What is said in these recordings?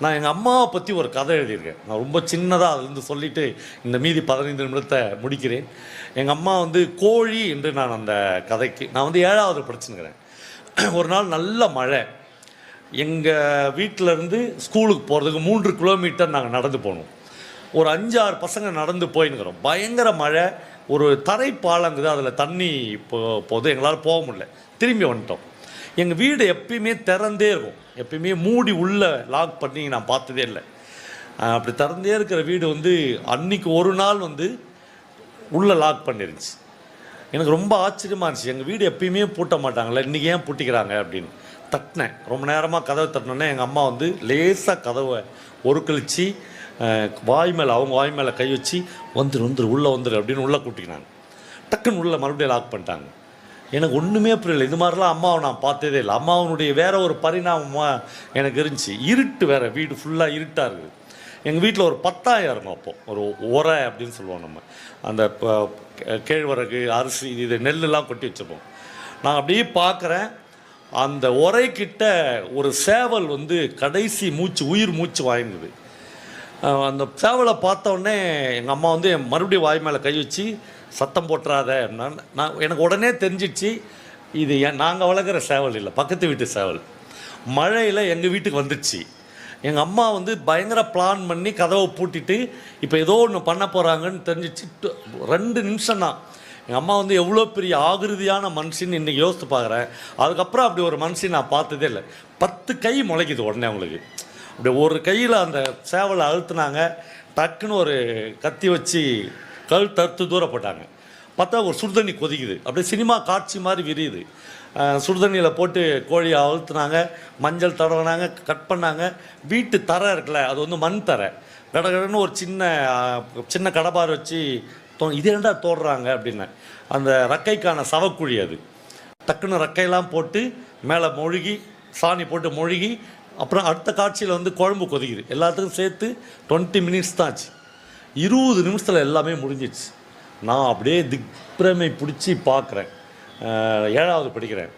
நான் எங்கள் அம்மாவை பற்றி ஒரு கதை எழுதியிருக்கேன். நான் ரொம்ப சின்னதாக அதுலேருந்து சொல்லிவிட்டு இந்த மீதி பதினைந்து நிமிடத்தை முடிக்கிறேன். எங்கள் அம்மா வந்து கோழி என்று நான் அந்த கதைக்கு நான் வந்து ஏழாவது படிச்சுன்னுக்கிறேன். ஒரு நாள் நல்ல மழை. எங்கள் வீட்டிலேருந்து ஸ்கூலுக்கு போகிறதுக்கு மூன்று கிலோமீட்டர் நாங்கள் நடந்து போகணும் ஒரு அஞ்சாறு பசங்க நடந்து போயின்னுக்கிறோம். பயங்கர மழை. ஒரு தரை பாலங்குது அதில் தண்ணி போ போது. எங்களால் போக முடியல. திரும்பி வந்துட்டோம். எங்கள் வீடு எப்பயுமே திறந்தே இருக்கும். எப்பயுமே மூடி உள்ளே லாக் பண்ணி நான் பார்த்ததே இல்லை. அப்படி திறந்தே இருக்கிற வீடு வந்து அன்னைக்கு ஒரு நாள் வந்து உள்ளே லாக் பண்ணிருந்துச்சு. எனக்கு ரொம்ப ஆச்சரியமாக இருந்துச்சு. எங்கள் வீடு எப்பயுமே பூட்ட மாட்டாங்களே இன்றைக்கி ஏன் பூட்டிக்கிறாங்க அப்படின்னு. தட்டினேன். ரொம்ப நேரமாக கதவை தட்டினோன்னே எங்கள் அம்மா வந்து லேசாக கதவை ஒரு கழிச்சு வாய் மேலே அவங்க வாய் மேலே கை வச்சு வந்துரு வந்துரு உள்ளே வந்துரு அப்படின்னு உள்ளே கூட்டிக்கினாங்க. டக்குன்னு உள்ளே மறுபடியும் லாக் பண்ணிட்டாங்க. எனக்கு ஒன்றுமே புரியல. இது மாதிரிலாம் அம்மாவை நான் பார்த்ததே இல்லை. அம்மாவனுடைய வேற ஒரு பரிணாமமாக எனக்கு இருந்துச்சு. இருட்டு வேற வீடு ஃபுல்லாக இருட்டாக இருக்குது. எங்கள் வீட்டில் ஒரு பத்தாயிரம் இருக்கும் அப்போ. ஒரு உரை அப்படின்னு சொல்லுவோம் நம்ம. அந்த கேழ்வரகு அரிசி இது நெல்லெல்லாம் கொட்டி வச்சுருப்போம். நான் அப்படியே பார்க்குறேன். அந்த உரைக்கிட்ட ஒரு சேவல் வந்து கடைசி மூச்சு உயிர் மூச்சு வாங்கினது அந்த சேவலை பார்த்த உடனே எங்கள் அம்மா வந்து என் மறுபடியும் வாய் மேலே கை வச்சு சத்தம் போட்டுறாத. நான் நான் எனக்கு உடனே தெரிஞ்சிச்சு இது நாங்கள் வளர்க்குற சேவல் இல்லை பக்கத்து வீட்டு சேவல். மழையில் எங்கள் வீட்டுக்கு வந்துடுச்சு எங்கள் அம்மா வந்து பயங்கர பிளான் பண்ணி கதவை பூட்டிட்டு இப்போ ஏதோ ஒன்று பண்ண போகிறாங்கன்னு தெரிஞ்சிச்சு ரெண்டு நிமிஷம் தான். எங்கள் அம்மா வந்து எவ்வளோ பெரிய ஆகிருதியான மனுஷன்னு இன்றைக்கி யோசித்து பார்க்குறேன் அதுக்கப்புறம் அப்படி ஒரு மனுஷன் நான் பார்த்ததே இல்லை. பத்து கை முளைக்குது உடனே அவங்களுக்கு. அப்படி ஒரு கையில் அந்த சேவலை அழுத்துனாங்க. டக்குன்னு ஒரு கத்தி வச்சு கல் தடுத்து தூர போட்டாங்க. பார்த்தா ஒரு சுடுதண்ணி கொதிக்குது. அப்படியே சினிமா காட்சி மாதிரி விரியுது. சுடுதண்ணியில் போட்டு கோழியை அழுத்துனாங்க மஞ்சள் தடவினாங்க கட் பண்ணாங்க. வீட்டு தரை இருக்குல்ல அது வந்து மண் தரை. கடகடன்னு ஒரு சின்ன சின்ன கடபார் வச்சு தோ இது என்னடா தோடுறாங்க அப்படின்னு. அந்த ரக்கைக்கான சவக்குழி அது. டக்குன்னு ரக்கையெல்லாம் போட்டு மேலே மொழுகி சாணி போட்டு மொழுகி அப்புறம் அடுத்த காட்சியில் வந்து குழம்பு கொதிக்குது. எல்லாத்துக்கும் சேர்த்து டுவெண்ட்டி மினிட்ஸ் தான் ஆச்சு. இருபது நிமிஷத்தில் எல்லாமே முடிஞ்சிடுச்சு. நான் அப்படியே திக்பிரமை பிடிச்சி பார்க்குறேன். ஏழாவது படிக்கிறேன்.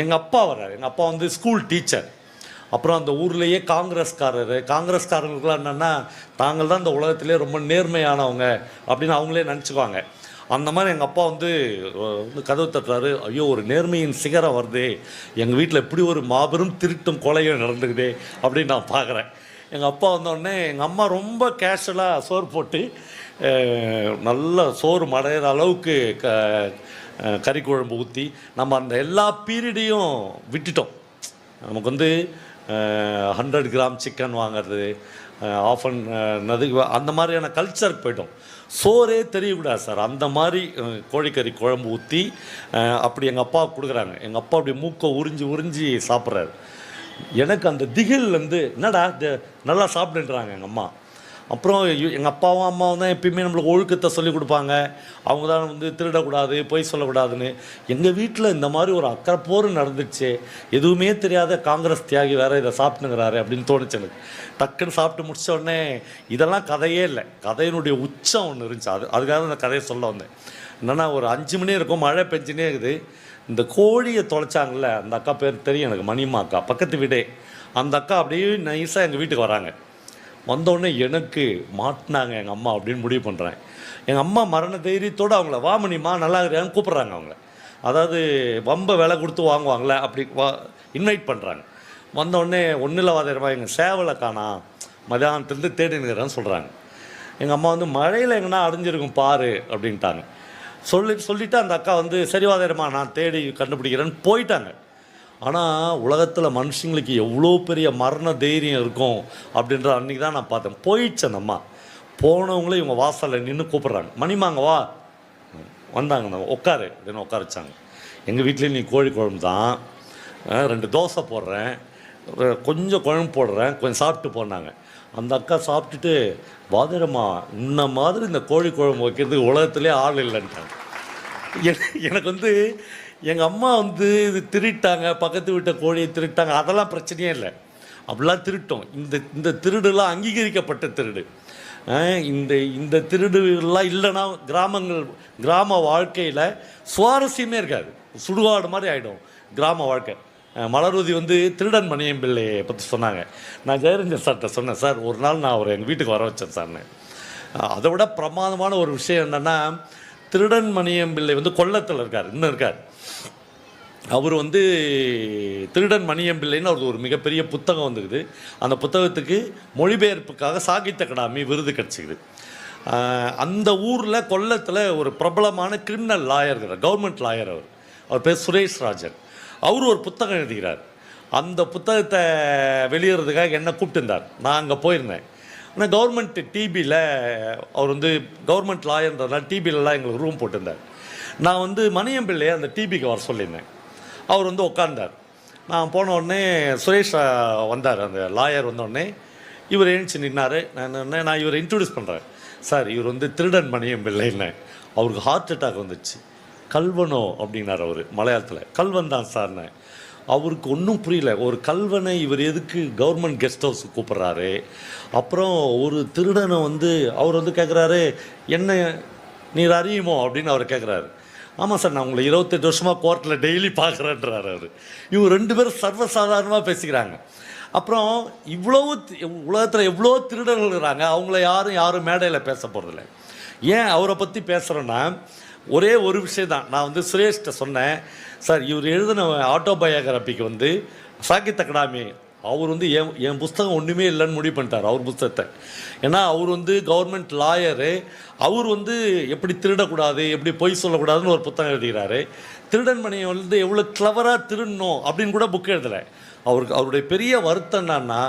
எங்கள் அப்பா வர்றார். எங்கள் அப்பா வந்து ஸ்கூல் டீச்சர் அப்புறம் அந்த ஊர்லேயே காங்கிரஸ்காரர். காங்கிரஸ்காரர்களுக்குலாம் என்னென்னா தாங்கள் தான் இந்த உலகத்திலே ரொம்ப நேர்மையானவங்க அப்படின்னு அவங்களே நினச்சிக்குவாங்க. அந்த மாதிரி எங்கள் அப்பா வந்து வந்து கதவு தட்டுறாரு. ஐயோ ஒரு நேர்மையின் சிகரம் வருதே. எங்கள் வீட்டில் இப்படி ஒரு மாபெரும் திருட்டும் கொலையும் நடந்துக்குதே அப்படின்னு நான் பார்க்குறேன். எங்கள் அப்பா வந்தோடனே எங்கள் அம்மா ரொம்ப கேஷுவலாக சோறு போட்டு நல்லா நல்ல சோறு மடையிற அளவுக்கு க கறி குழம்பு ஊற்றி நம்ம அந்த எல்லா பீரியடையும் விட்டுட்டோம். நமக்கு வந்து ஹண்ட்ரட் கிராம் சிக்கன் வாங்குறது ஆஃப் அன் அந்த மாதிரியான கல்ச்சருக்கு போயிட்டோம். சோறே தெரியக்கூடாது சார். அந்த மாதிரி கோழிக்கறி குழம்பு ஊற்றி அப்படி எங்கள் அப்பா கொடுக்குறாங்க. எங்கள் அப்பா அப்படி மூக்கை உறிஞ்சி உறிஞ்சி சாப்பிட்றாரு. எனக்கு அந்த திகில் வந்து என்னடா நல்லா சாப்பிடுன்றாங்க எங்கள் அம்மா. அப்புறம் எங்கள் அப்பாவும் அம்மாவும் தான் எப்பயுமே நம்மளுக்கு ஒழுக்கத்தை சொல்லி கொடுப்பாங்க. அவங்க தான் வந்து திருடக்கூடாது பொய் சொல்லக்கூடாதுன்னு. எங்கள் வீட்டில் இந்த மாதிரி ஒரு அக்கறை போர் நடந்துச்சு. எதுவுமே தெரியாத காங்கிரஸ் தியாகி வேறு இதை சாப்பிட்டுங்கிறாரு அப்படின்னு தோணுச்சு எனக்கு. டக்குன்னு சாப்பிட்டு முடிச்ச உடனே இதெல்லாம் கதையே இல்லை. கதையினுடைய உச்சம் ஒன்று இருந்துச்சு. அது அதுக்காக அந்த கதையை சொல்ல வந்தேன். என்னன்னா ஒரு அஞ்சு மணி இருக்கும் மழை பெஞ்சுனே இருக்குது. இந்த கோழியை தொலைச்சாங்கல்ல அந்த அக்கா பேர் தெரியும் எனக்கு மணிமா அக்கா பக்கத்து வீடே. அந்த அக்கா அப்படியே நைஸாக எங்கள் வீட்டுக்கு வராங்க. வந்தோடனே எனக்கு மாட்டினாங்க எங்கள் அம்மா அப்படின்னு முடிவு பண்ணுறேன் எங்கள் அம்மா மரண தைரியத்தோடு அவங்கள வா மணிமா நல்லா இருக்கிறான்னு கூப்பிட்றாங்க அவங்கள அதாவது வம்ப விலை கொடுத்து வாங்குவாங்களே அப்படி வா இன்வைட் பண்ணுறாங்க வந்தோடனே ஒன்றும் வாதிரமா எங்கள் சேவலை காணாம் மதியானத்துலேருந்து தேடினுக்கிறேன்னு சொல்கிறாங்க எங்கள் அம்மா வந்து மழையில் எங்கன்னா அடைஞ்சிருக்கும் பாரு அப்படின்ட்டாங்க. சொல்லி சொல்லிவிட்டு அந்த அக்கா வந்து சரிவாதரமா நான் தேடி கண்டுபிடிக்கிறேன்னு போயிட்டாங்க. ஆனால் உலகத்தில் மனுஷங்களுக்கு எவ்வளோ பெரிய மரண தைரியம் இருக்கும் அப்படின்ற அன்றைக்கி தான் நான் பார்த்தேன். போயிடுச்சு அம்மா. போனவங்களே இவங்க வாசலில் நின்று கூப்பிட்றாங்க. மணிமாங்க வா. வந்தாங்க நான் உட்காரு. அப்படின்னு உட்கார வச்சாங்க. எங்கள் வீட்லேயும் நீ கோழி குழம்பு தான். ரெண்டு தோசை போடுறேன். கொஞ்சம் குழம்பு போடுறேன். கொஞ்சம் சாப்பிட்டு போனாங்க. அந்த அக்கா சாப்பிட்டுட்டு வாதிரம்மா இந்த மாதிரி இந்த கோழி குழம்பு வைக்கிறதுக்கு உலகத்துலேயே ஆள் இல்லைன்ட்டாங்க. எனக்கு- எனக்கு வந்து எங்கள் அம்மா வந்து இது திருட்டாங்க பக்கத்து வீட்டை கோழியை திருட்டாங்க அதெல்லாம் பிரச்சனையே இல்லை. அப்படிலாம் திருட்டோம். இந்த இந்த திருடுலாம் அங்கீகரிக்கப்பட்ட திருடு. இந்த இந்த திருடுலாம் இல்லைன்னா கிராமங்கள் கிராம வாழ்க்கையில் சுவாரஸ்யமே இருக்காது. சுடுகாடு மாதிரி ஆகிடும் கிராம வாழ்க்கை. மலர்வதி வந்து திருடன் மணியம் பிள்ளையை பற்றி சொன்னாங்க. நான் ஜெயரஞ்சன் சார்கிட்ட சொன்னேன் சார் ஒரு நாள் நான் அவர் எங்கள் வீட்டுக்கு வர வச்சேன் சார்னு. அதை விட பிரமாதமான ஒரு விஷயம் என்னென்னா திருடன் மணியம் பிள்ளை வந்து கொல்லத்தில் இருக்கார் இன்னும் இருக்கார். அவர் வந்து திருடன் மணியம்பிள்ளைன்னு அவருக்கு ஒரு மிகப்பெரிய புத்தகம் வந்துக்குது அந்த புத்தகத்துக்கு மொழிபெயர்ப்புக்காக சாகித்ய அகாடமி விருது கிடச்சிக்குது அந்த ஊரில் கொல்லத்தில் ஒரு பிரபலமான கிரிமினல் லாயர் இருக்கிறார் கவர்மெண்ட் லாயர் அவர். அவர் பேர் சுரேஷ் ராஜன். அவர் ஒரு புத்தகம் எழுதுகிறார். அந்த புத்தகத்தை வெளியிடுறதுக்காக என்னை கூப்பிட்டுருந்தார் நான் அங்கே போயிருந்தேன். ஆனால் கவர்மெண்ட் டிபியில் அவர் வந்து கவர்மெண்ட் லாயர்ன்றதுனால டிபிலலாம் எங்களுக்கு ரூம் போட்டிருந்தார். நான் வந்து மணியம்பிள்ளையை அந்த டிபிக்கு வர சொல்லியிருந்தேன். அவர் வந்து உட்கார்ந்தார். நான் போன உடனே சுரேஷ் வந்தார். அந்த லாயர் வந்த உடனே இவர் எழுந்துச்சு நின்னார். நான் என்ன நான் இவரை இன்ட்ரடியூஸ் பண்ணுறேன் சார் இவர் வந்து திருடன் மணியம் பிள்ளைன்னு அவருக்கு ஹார்ட் அட்டாக் வந்துச்சு. கல்வனோ அப்படின்னார் அவர் மலையாளத்தில். கல்வன் தான் சார்னேன் அவருக்கு ஒன்றும் புரியல. ஒரு கல்வனை இவர் எதுக்கு கவர்மெண்ட் கெஸ்ட் ஹவுஸ் கூப்பிட்றாரு? அப்புறம் ஒரு திருடனை வந்து அவர் வந்து கேட்குறாரு என்ன நீர் அறியுமோ? அப்படின்னு அவர் கேட்குறாரு ஆமாம் சார் நான் உங்களை இருபத்தெட்டு வருஷமாக கோர்ட்டில் டெய்லி பார்க்குறேன்றாரு அவர். இவங்க ரெண்டு பேரும் சர்வசாதாரணமாக பேசிக்கிறாங்க. அப்புறம் இவ்வளவு உலகத்தில் எவ்வளோ திருடர்கள் இருக்கிறாங்க அவங்கள யாரும் யாரும் மேடையில் பேச போகிறதில்ல ஏன் அவரை பற்றி பேசுகிறோன்னா ஒரே ஒரு விஷயம் தான் நான் வந்து சுரேஷ்கிட்ட சொன்னேன் சார் இவர் எழுதின ஆட்டோபயோகிராபிக்கு வந்து சாகித்ய அகாடமி அவர் வந்து என் என் புஸ்தகம் ஒன்றுமே இல்லைன்னு முடிவு பண்ணிட்டார் அவர் புஸ்தகத்தை. ஏன்னா அவர் வந்து கவர்மெண்ட் லாயரு அவர் வந்து எப்படி திருடக்கூடாது எப்படி பொய் சொல்லக்கூடாதுன்னு ஒரு புத்தகம் எழுதுகிறாரு. திருடன் மணியை வந்து எவ்வளோ கிளவராக திருடணும் அப்படின்னு கூட புக் எழுதலை. அவருக்கு அவருடைய பெரிய வருத்தம் என்னன்னா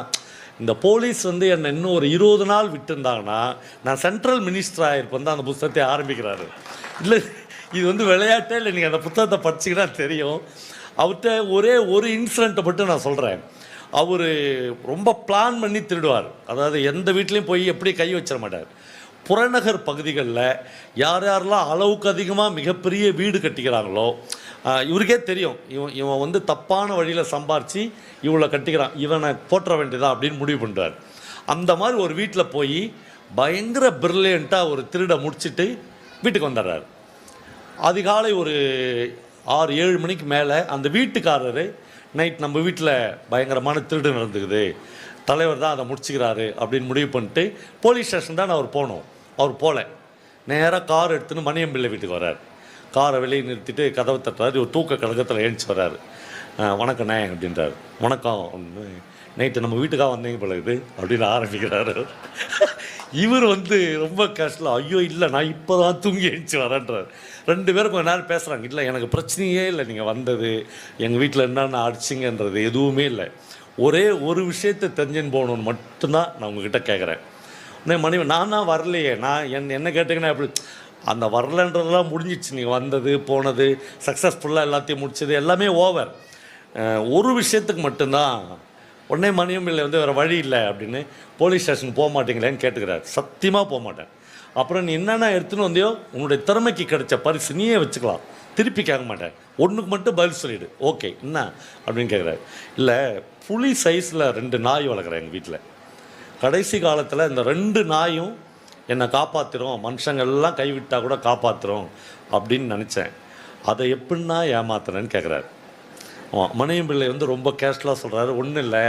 இந்த போலீஸ் வந்து என்னை இன்னும் ஒரு இருபது நாள் விட்டுருந்தாங்கன்னா நான் சென்ட்ரல் மினிஸ்டராக இருப்பேன் தான் அந்த புத்தகத்தை ஆரம்பிக்கிறாரு. இல்லை இது வந்து விளையாட்டே இல்லை நீங்கள் அந்த புத்தகத்தை படிச்சிங்கன்னா தெரியும். அவர்கிட்ட ஒரே ஒரு இன்சிடெண்ட்டை மட்டும் நான் சொல்கிறேன் அவர் ரொம்ப பிளான் பண்ணி திருடுவார். அதாவது எந்த வீட்லேயும் போய் எப்படி கை வச்சிட மாட்டார். புறநகர் பகுதிகளில் யார் யாரெல்லாம் அளவுக்கு அதிகமாக மிகப்பெரிய வீடு கட்டிக்கிறாங்களோ இவருக்கே தெரியும். இவன் இவன் வந்து தப்பான வழியில் சம்பாரித்து இவளை கட்டிக்கிறான். இவனை போற்ற வேண்டியதா அப்படின்னு முடிவு பண்ணுறார் அந்த மாதிரி ஒரு வீட்டில் போய் பயங்கர பிரில்லியண்ட்டாக ஒரு திருட முடிச்சுட்டு வீட்டுக்கு வந்துடுறாரு. அதிகாலை ஒரு ஆறு ஏழு மணிக்கு மேலே அந்த வீட்டுக்காரர் நைட் நம்ம வீட்டில் பயங்கரமான திருடு நடந்துக்குது. தலைவர் தான் அதை முடிச்சுக்கிறாரு அப்படின்னு முடிவு பண்ணிட்டு போலீஸ் ஸ்டேஷன் தான் அவர் போனோம். அவர் போகல நேராக கார் எடுத்துன்னு மணியம்பிள்ளை வீட்டுக்கு வர்றார். காரை வெளியே நிறுத்திட்டு கதவை தட்டுறாரு. ஒரு தூக்க கழகத்தில் எழுந்துச்சு வர்றாரு. வணக்கம் வணக்கண்ணே அப்படின்றார். வணக்கம். நைட்டு நம்ம வீட்டுக்காக வந்தீங்க போல இது அப்படின்னு ஆரம்பிக்கிறாரு இவர் வந்து ரொம்ப கஷ்டம். ஐயோ இல்லை நான் இப்போ தான் தூங்கி எழுச்சி வரேன்றார். ரெண்டு பேரும் கொஞ்ச நேரம் பேசுகிறாங்க இல்லை எனக்கு பிரச்சனையே இல்லை நீங்கள் வந்தது. எங்கள் வீட்டில் என்னென்ன அடிச்சிங்கன்றது எதுவுமே இல்லை. ஒரே ஒரு விஷயத்தை தெரிஞ்சுன்னு போகணும்னு மட்டும்தான் நான் உங்ககிட்ட கேட்குறேன் உடனே மனைவி நான் தான் வரலையே. நான் என் என்ன கேட்டிங்கன்னா எப்படி அந்த வரலன்றதெல்லாம் முடிஞ்சிச்சு நீங்கள் வந்தது போனது சக்ஸஸ்ஃபுல்லாக எல்லாத்தையும் முடிச்சது எல்லாமே ஓவர் ஒரு விஷயத்துக்கு மட்டும்தான் உடனே மணியம்பிள்ளை வந்து வேறு வழி இல்லை அப்படின்னு போலீஸ் ஸ்டேஷன் போக மாட்டீங்களேன்னு கேட்டுக்கிறார். சத்தியமாக போக மாட்டேன். அப்புறம் நீ என்னென்ன எடுத்துன்னு வந்தியோ உன்னுடைய திறமைக்கு கிடைச்ச பரிசு நீயே வச்சுக்கலாம். திருப்பி கேட்க மாட்டேன். ஒன்றுக்கு மட்டும் பதில் சொல்லிடு. ஓகே என்ன? அப்படின்னு கேட்குறாரு. இல்லை புலி சைஸில் ரெண்டு நாய் வளர்க்குறேன் எங்கள் வீட்டில் கடைசி காலத்தில் இந்த ரெண்டு நாயும் என்னை காப்பாற்றிரும் மனுஷங்கள்லாம் கைவிட்டால் கூட காப்பாற்றுறோம் அப்படின்னு நினச்சேன். அதை எப்படின்னா ஏமாத்துறேன்னு கேட்குறாரு. ஆமாம் மணியம் பிள்ளை வந்து ரொம்ப கேஷ்லாக சொல்கிறாரு ஒன்றும் இல்லை.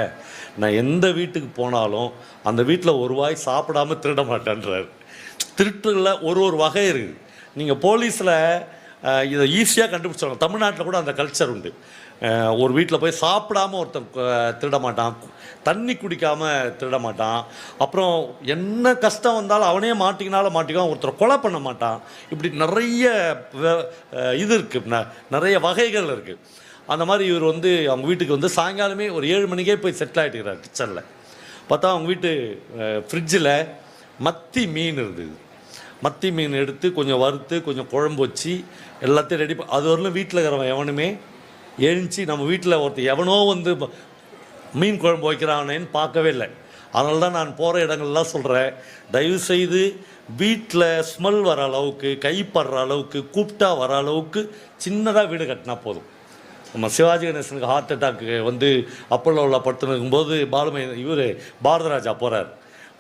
நான் எந்த வீட்டுக்கு போனாலும் அந்த வீட்டில் ஒரு வாய் சாப்பிடாம திருட மாட்டேன்றார். திருட்டுல ஒரு ஒரு வகை இருக்குது நீங்கள் போலீஸில் இதை ஈஸியாக கண்டுபிடிச்சாங்க தமிழ்நாட்டில் கூட அந்த கல்ச்சர் உண்டு. ஒரு வீட்டில் போய் சாப்பிடாம ஒருத்தன் திருட மாட்டான். தண்ணி குடிக்காமல் திருட மாட்டான். அப்புறம் என்ன கஷ்டம் வந்தாலும் அவனே மாட்டிக்கினாலும் மாட்டிக்குவான் ஒருத்தர் கொலை பண்ண மாட்டான். இப்படி நிறைய இது இருக்குது நிறைய வகைகள் இருக்குது அந்த மாதிரி இவர் வந்து அவங்க வீட்டுக்கு வந்து சாயங்காலமே ஒரு ஏழு மணிக்கே போய் செட்டில் ஆகிட்டுக்கிறார் கிச்சனில் பார்த்தா அவங்க வீட்டு ஃப்ரிட்ஜில் மத்தி மீன் இருந்தது. மத்தி மீன் எடுத்து கொஞ்சம் வறுத்து கொஞ்சம் குழம்பு வச்சு எல்லாத்தையும் ரெடி அது வரலும் வீட்டில் இருக்கிறவன் எவனுமே எழுந்துச்சி நம்ம வீட்டில் ஒருத்தர் எவனோ வந்து மீன் குழம்பு வைக்கிறானேன்னு பார்க்கவே இல்லை. அதனால தான் நான் போகிற இடங்கள்லாம் சொல்கிறேன் தயவுசெய்து வீட்டில் ஸ்மெல் வர அளவுக்கு கைப்படுற அளவுக்கு கூப்பிட்டா வர அளவுக்கு சின்னதாக வீடு கட்டினா போதும். நம்ம சிவாஜி கணேசனுக்கு ஹார்ட் அட்டாக்கு வந்து அப்பல்லோவில் படுத்துன்னு இருக்கும்போது பாலுமை இவர் பாரதராஜா போகிறார்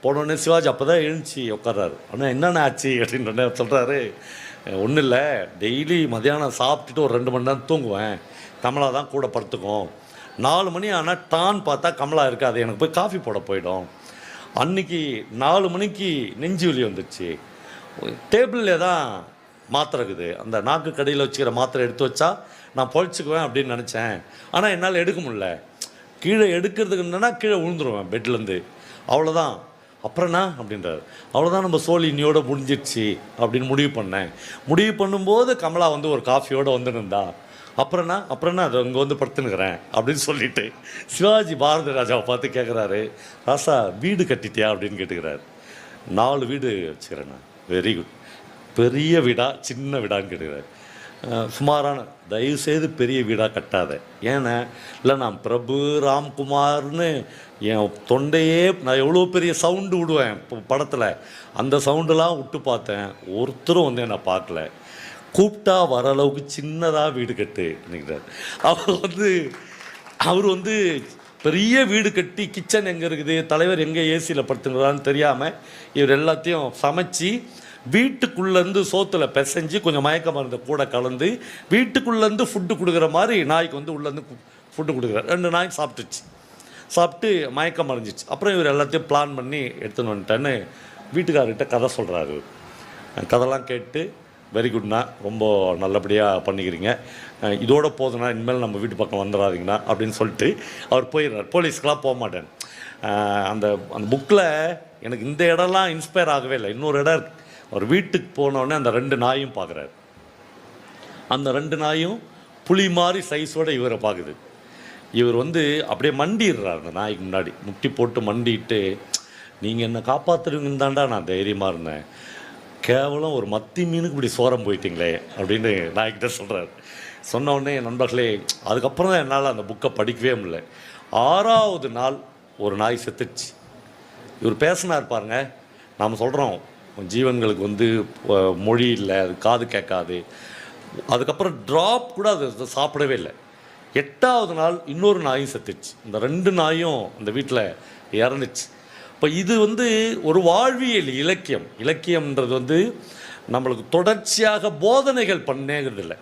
போனோடனே சிவாஜி அப்போ தான் எழுந்துச்சி உட்கார்றாரு. ஆனால் என்னென்ன ஆச்சு அப்படின்ற சொல்கிறாரு ஒன்றும் இல்லை. டெய்லி மதியானம் சாப்பிட்டுட்டு ஒரு ரெண்டு மணி நேரம் தூங்குவேன். கமலா தான் கூட படுத்துக்கும். நாலு மணி ஆனால் டான் பார்த்தா கமலா இருக்காது. எனக்கு போய் காஃபி போட போயிடும். அன்னைக்கு நாலு மணிக்கு நெஞ்சு வலி வந்துச்சு. டேபிளில் தான் மாத்திரை இருக்குது. அந்த நாக்கு கடையில் வச்சுக்கிற மாத்திரை எடுத்து வச்சா நான் பொழைச்சிக்குவேன் அப்படின்னு நினச்சேன். ஆனால் என்னால் எடுக்க முடில கீழே எடுக்கிறதுக்கு என்னன்னா கீழே விழுந்துருவேன் பெட்லேருந்து. அவ்வளோதான் அப்புறம்னா அப்படின்றாரு. அவ்வளோதான் நம்ம சோழி இன்னியோட முடிஞ்சிடுச்சு அப்படின்னு முடிவு பண்ணேன். முடிவு பண்ணும்போது கமலா வந்து ஒரு காஃபியோடு வந்துருந்தா. அப்புறம்னா அப்புறம்னா அது அங்கே வந்து படுத்துனுக்கிறேன் அப்படின்னு சொல்லிட்டு சிவாஜி பாரதி ராஜாவை பார்த்து கேட்குறாரு ராசா வீடு கட்டிட்டியா அப்படின்னு கேட்டுக்கிறாரு. நாலு வீடு வச்சுக்கிறேன் நான். வெரி குட் பெரிய வீடா சின்ன வீடான்னு கேட்குறாரு சுமாரான தயவுசெய்து பெரிய வீடாக கட்டாத. ஏன்னா இல்லை நான் பிரபு ராம்குமார்னு என் தொண்டையே நான் எவ்வளோ பெரிய சவுண்டு விடுவேன் இப்போ படத்தில். அந்த சவுண்டெல்லாம் விட்டு பார்த்தேன். ஒருத்தரும் வந்து என்னை பார்க்கல. கூப்பிட்டா வர அளவுக்கு சின்னதாக வீடு கட்டு நினைக்கிறார். அவர் வந்து அவர் வந்து பெரிய வீடு கட்டி கிச்சன் எங்கே இருக்குது தலைவர் எங்கே ஏசியில் படுத்துங்கிறான்னு தெரியாமல் இவர் எல்லாத்தையும் சமைச்சு வீட்டுக்குள்ளேருந்து சோத்தில் பிசைஞ்சு கொஞ்சம் மயக்க மருந்து கூட கலந்து வீட்டுக்குள்ளேருந்து ஃபுட்டு கொடுக்குற மாதிரி நாய்க்கு வந்து உள்ளேருந்து ஃபுட்டு கொடுக்குறாரு. ரெண்டு நாய் சாப்பிட்டுச்சு. சாப்பிட்டு மயக்கம் அடைஞ்சிச்சு. அப்புறம் இவர் எல்லாத்தையும் பிளான் பண்ணி எடுத்துன்னு வந்துட்டேன்னு வீட்டுக்காரர்கிட்ட கதை சொல்கிறாரு கதைலாம் கேட்டு வெரி குட்ண்ணா ரொம்ப நல்லபடியாக பண்ணிக்கிறீங்க. இதோட போதுண்ணா இனிமேல் நம்ம வீட்டு பக்கம் வந்துடாதீங்கண்ணா அப்படின்னு சொல்லிட்டு அவர் போயிடுறார். போலீஸ்க்கெலாம் போக மாட்டேன். அந்த அந்த புக்கில் எனக்கு இந்த இடம்லாம் இன்ஸ்பயர் ஆகவே இல்லை. இன்னொரு இடம் இருக்குது அவர் வீட்டுக்கு போனோடனே அந்த ரெண்டு நாயும் பார்க்குறாரு. அந்த ரெண்டு நாயும் புலி மாதிரி சைஸோட இவரை பார்க்குது. இவர் வந்து அப்படியே மண்டிடுறார் அந்த நாய்க்கு முன்னாடி. முட்டி போட்டு மண்டிட்டு நீங்கள் என்னை காப்பாற்றுவீங்கன்னு தாண்டா நான் தைரியமாக இருந்தேன். கேவலம் ஒரு மத்தி மீனுக்கு இப்படி சோரம் போயிட்டீங்களே அப்படின்னு நாய்கிட்ட சொல்கிறார் சொன்ன உடனே என் நண்பர்களே அதுக்கப்புறம் தான் என்னால் அந்த புக்கை படிக்கவே முடியல. ஆறாவது நாள் ஒரு நாய் செத்துடுச்சு இவர் பேசினார் பாருங்க நாம் சொல்கிறோம் ஜீவன்களுக்கு வந்து மொழி இல்லை அது காது கேட்காது. அதுக்கப்புறம் ட்ராப் கூட அது சாப்பிடவே இல்லை. எட்டாவது நாள் இன்னொரு நாயும் செத்துச்சு இந்த ரெண்டு நாயும் அந்த வீட்டில் இறந்துச்சு. இப்போ இது வந்து ஒரு வாழ்வியல் இலக்கியம். இலக்கியம்ன்றது வந்து நம்மளுக்கு தொடர்ச்சியாக போதனைகள் பண்ணேங்கிறது இல்லை.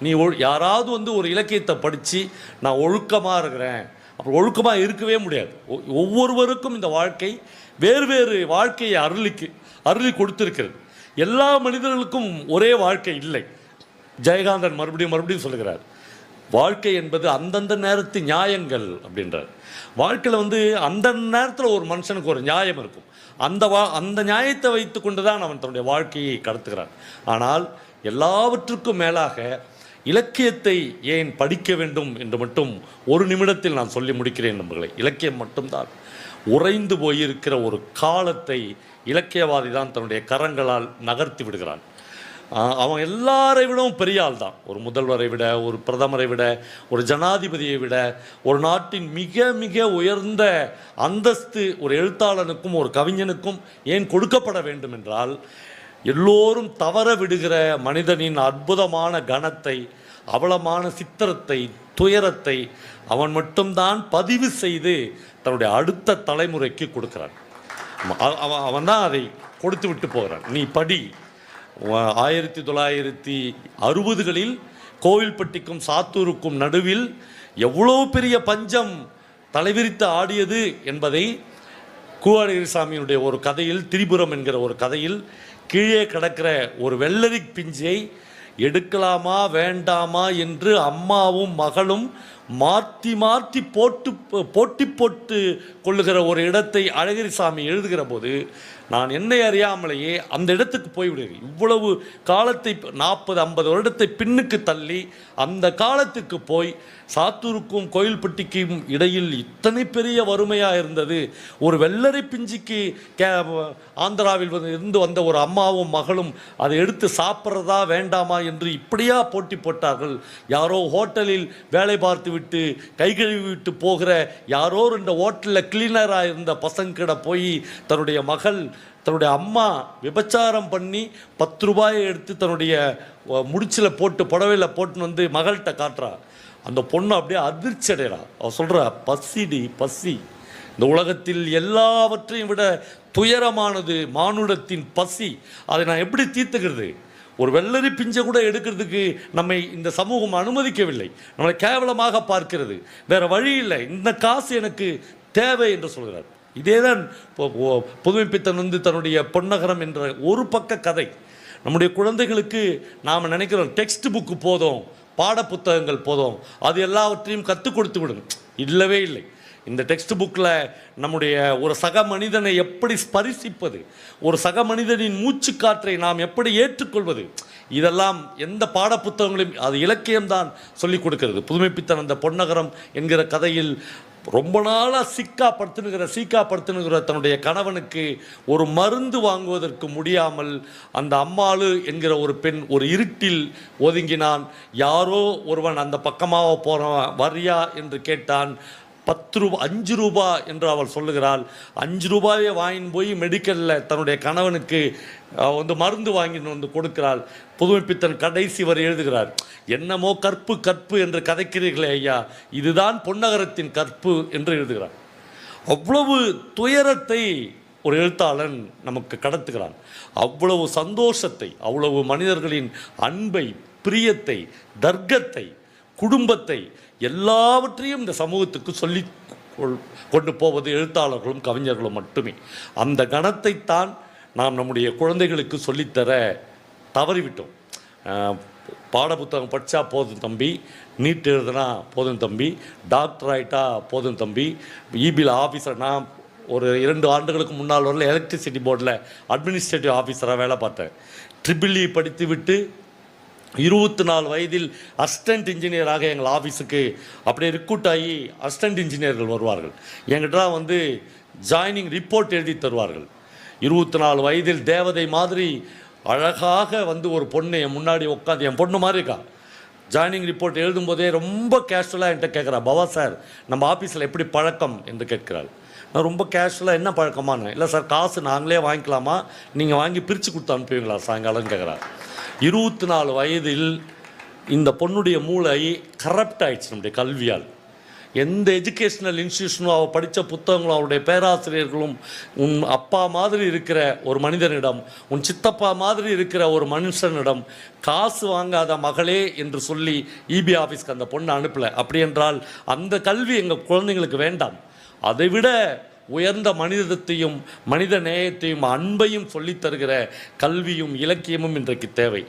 நீ ஒ யாராவது வந்து ஒரு இலக்கியத்தை படித்து நான் ஒழுக்கமாக இருக்கிறேன். அப்புறம் ஒழுக்கமாக இருக்கவே முடியாது. ஒ- ஒவ்வொருவருக்கும் இந்த வாழ்க்கை வேறு வேறு வாழ்க்கையை அருளிக்கு. அருளி கொடுத்திருக்கிறது. எல்லா மனிதர்களுக்கும் ஒரே வாழ்க்கை இல்லை. ஜெயகாந்தன் மறுபடியும் மறுபடியும் சொல்லுகிறார். வாழ்க்கை என்பது அந்தந்த நேரத்து நியாயங்கள் அப்படின்றார். வாழ்க்கையில் வந்து அந்த நேரத்தில் ஒரு மனுஷனுக்கு ஒரு நியாயம் இருக்கும். அந்த வா அந்த நியாயத்தை வைத்து கொண்டு தான் அவன் தன்னுடைய வாழ்க்கையை கடத்துகிறான். ஆனால் எல்லாவற்றுக்கும் மேலாக இலக்கியத்தை ஏன் படிக்க வேண்டும் என்று மட்டும் ஒரு நிமிடத்தில் நான் சொல்லி முடிக்கிறேன் நண்பர்களே. இலக்கியம் மட்டும்தான். உறைந்து போயிருக்கிற ஒரு காலத்தை இலக்கியவாதி தான் தன்னுடைய கரங்களால் நகர்த்தி விடுகிறான். அவன் எல்லாரை விடவும் பெரிய ஆள் தான் ஒரு முதல்வரை விட ஒரு பிரதமரை விட ஒரு ஜனாதிபதியை விட ஒரு நாட்டின் மிக மிக உயர்ந்த அந்தஸ்து ஒரு எழுத்தாளனுக்கும் ஒரு கவிஞனுக்கும் ஏன் கொடுக்கப்பட வேண்டும் என்றால் எல்லோரும் தவற விடுகிற மனிதனின் அற்புதமான கணத்தை அவலமான சித்திரத்தை துயரத்தை அவன் மட்டும்தான் பதிவு செய்து தன்னுடைய அடுத்த தலைமுறைக்கு கொடுக்கிறான். அவன் அவன் தான் அதை கொடுத்து விட்டு போகிறான் நீ படி. ஆயிரத்தி தொள்ளாயிரத்தி அறுபதுகளில் கோவில்பட்டிக்கும் சாத்தூருக்கும் நடுவில் எவ்வளோ பெரிய பஞ்சம் தலைவிரித்து ஆடியது என்பதை கூவாடகிரிசாமியினுடைய ஒரு கதையில் திரிபுரம் என்கிற ஒரு கதையில் கீழே கிடக்கிற ஒரு வெள்ளரி பிஞ்சை எடுக்கலாமா வேண்டாமா என்று அம்மாவும் மகளும் மாற்றி மாற்றி போட்டு போட்டி போட்டு கொள்ளுகிற ஒரு இடத்தை அழகிரிசாமி எழுதுகிற போது நான் என்னை அறியாமலேயே அந்த இடத்துக்கு போய்விடுகிறேன் இவ்வளவு காலத்தை நாற்பது ஐம்பது வருடத்தை பின்னுக்கு தள்ளி அந்த காலத்துக்கு போய் சாத்தூருக்கும் கோயில்பட்டிக்கும் இடையில் இத்தனை பெரிய வறுமையாக இருந்தது. ஒரு வெள்ளரி பிஞ்சிக்கு கே ஆந்திராவில் வந்து இருந்து வந்த ஒரு அம்மாவும் மகளும் அதை எடுத்து சாப்பிட்றதா வேண்டாமா என்று இப்படியா போட்டி போட்டார்கள். யாரோ ஹோட்டலில் வேலை பார்த்து விட்டு கை கழுவி விட்டு போகிற யாரோ இந்த ஹோட்டலில் கிளீனராக இருந்த பசங்கிட போய் தன்னுடைய மகள் தன்னுடைய அம்மா விபச்சாரம் பண்ணி பத்து ரூபாயை எடுத்து தன்னுடைய முடிச்சில் போட்டு புடவையில் போட்டுன்னு வந்து மகள்கிட்ட காட்டுறா. அந்த பொண்ணு அப்படியே அதிர்ச்சி அடைகிறா அவ சொல்கிற பசிடி பசி. இந்த உலகத்தில் எல்லாவற்றையும் விட துயரமானது மானுடத்தின் பசி. அதை நான் எப்படி தீர்த்துக்கிறது? ஒரு வெள்ளரி பிஞ்சை கூட எடுக்கிறதுக்கு நம்மை இந்த சமூகம் அனுமதிக்கவில்லை. நம்மளை கேவலமாக பார்க்கிறது. வேறு வழி இல்லை. இந்த காசு எனக்கு தேவை என்று சொல்கிறார். இதேதான் தான் புதுமை புதுமைப்பித்தன் வந்து தன்னுடைய பொன்னகரம் என்ற ஒரு பக்க கதை. நம்முடைய குழந்தைகளுக்கு நாம் நினைக்கிறோம் டெக்ஸ்ட் புக்கு போதும். பாடப்புத்தகங்கள் போதும். அது எல்லாவற்றையும் கற்றுக் கொடுத்து விடுங்க இல்லவே இல்லை. இந்த டெக்ஸ்ட் புக்கில் நம்முடைய ஒரு சக மனிதனை எப்படி ஸ்பரிசிப்பது? ஒரு சக மனிதனின் மூச்சுக்காற்றை நாம் எப்படி ஏற்றுக்கொள்வது? இதெல்லாம் எந்த பாடப்புத்தகங்களையும் அது இலக்கியம்தான் சொல்லிக் கொடுக்கிறது. புதுமைப்பித்தன் அந்த பொன்னகரம் என்கிற கதையில் ரொம்ப நாளாக சிக்கா படுத்துனுகிற சீக்கா படுத்துனுகிற தன்னுடைய கணவனுக்கு ஒரு மருந்து வாங்குவதற்கு முடியாமல் அந்த அம்மாளு என்கிற ஒரு பெண் ஒரு இருட்டில் ஒதுங்கினான். யாரோ ஒருவன் அந்த பக்கமாக போகிறவன் வரியா என்று கேட்டான். பத்து ரூபா அஞ்சு ரூபா என்று அவள் சொல்லுகிறாள். அஞ்சு ரூபாயை வாங்கின்னு போய் மெடிக்கலில் தன்னுடைய கணவனுக்கு வந்து மருந்து வாங்கின்னு வந்து கொடுக்கிறாள். புதுமைப்பித்தன் கடைசி வரை எழுதுகிறார் என்னமோ கற்பு கற்பு என்று கதைக்கிறீர்களே ஐயா. இதுதான் பொன்னகரத்தின் கற்பு என்று எழுதுகிறார் அவ்வளவு துயரத்தை ஒரு எழுத்தாளன் நமக்கு கடத்துகிறான். அவ்வளவு சந்தோஷத்தை அவ்வளவு மனிதர்களின் அன்பை பிரியத்தை தர்க்கத்தை குடும்பத்தை எல்லாவற்றையும் இந்த சமூகத்துக்கு சொல்லி கொள்- கொண்டு போவது எழுத்தாளர்களும் கவிஞர்களும் மட்டுமே. அந்த கணத்தைத்தான் நாம் நம்முடைய குழந்தைகளுக்கு சொல்லித்தர தவறிவிட்டோம். பாடப்புத்தகம் படித்தா போதும் தம்பி நீட் எழுதுனா போதும் தம்பி டாக்டர் ஆகிட்டா போதும் தம்பி இபியில் ஆஃபீஸர் நான் ஒரு இரண்டு ஆண்டுகளுக்கு முன்னால் வரல எலக்ட்ரிசிட்டி போர்டில் அட்மினிஸ்ட்ரேட்டிவ் ஆஃபீஸராக வேலை பார்த்தேன். ட்ரிபிள் இ படித்து விட்டு இருபத்தி நாலு வயதில் அசிஸ்டன்ட் இன்ஜினியராக எங்கள் ஆஃபீஸுக்கு அப்படியே ரிக்ரூட் ஆகி அசிஸ்டன்ட் இன்ஜினியர்கள் வருவார்கள். எங்கிட்ட வந்து ஜாயினிங் ரிப்போர்ட் எழுதி தருவார்கள். இருபத்தி நாலு வயதில் தேவதை மாதிரி அழகாக வந்து ஒரு பொண்ணு என் முன்னாடி உட்காந்து என் பொண்ணு மாதிரி இருக்கா? ஜாயினிங் ரிப்போர்ட் எழுதும்போதே ரொம்ப கேஷுவலாக என்கிட்ட கேட்குறா பவா சார் நம்ம ஆஃபீஸில் எப்படி பழக்கம்? என்று கேட்கிறாள். நான் ரொம்ப கேஷுவலாக என்ன பழக்கமான இல்லை சார் காசு நாங்களே வாங்கிக்கலாமா? நீங்கள் வாங்கி பிரித்து கொடுத்து அனுப்புவீங்களா? சாயங்காலம் கேட்குறா. இருபத்தி நாலு வயதில் இந்த பொண்ணுடைய மூளை கரப்ட் ஆயிடுச்சு நம்முடைய கல்வியால். எந்த எஜுகேஷ்னல் இன்ஸ்டியூஷனும் அவள் படித்த புத்தகங்களும் அவருடைய பேராசிரியர்களும் உன் அப்பா மாதிரி இருக்கிற ஒரு மனிதனிடம் உன் சித்தப்பா மாதிரி இருக்கிற ஒரு மனுஷனிடம் காசு வாங்காத மகளே என்று சொல்லி இபி ஆஃபீஸ்க்கு அந்த பொண்ணை அனுப்பலை. அப்படி என்றால் அந்த கல்வி எங்கள் குழந்தைங்களுக்கு வேண்டாம். அதை விட உயர்ந்த மனிதத்தையும் மனித நேயத்தையும் அன்பையும் சொல்லித் தருகிற கல்வியும் இலக்கியமும் இன்றைக்கு தேவை.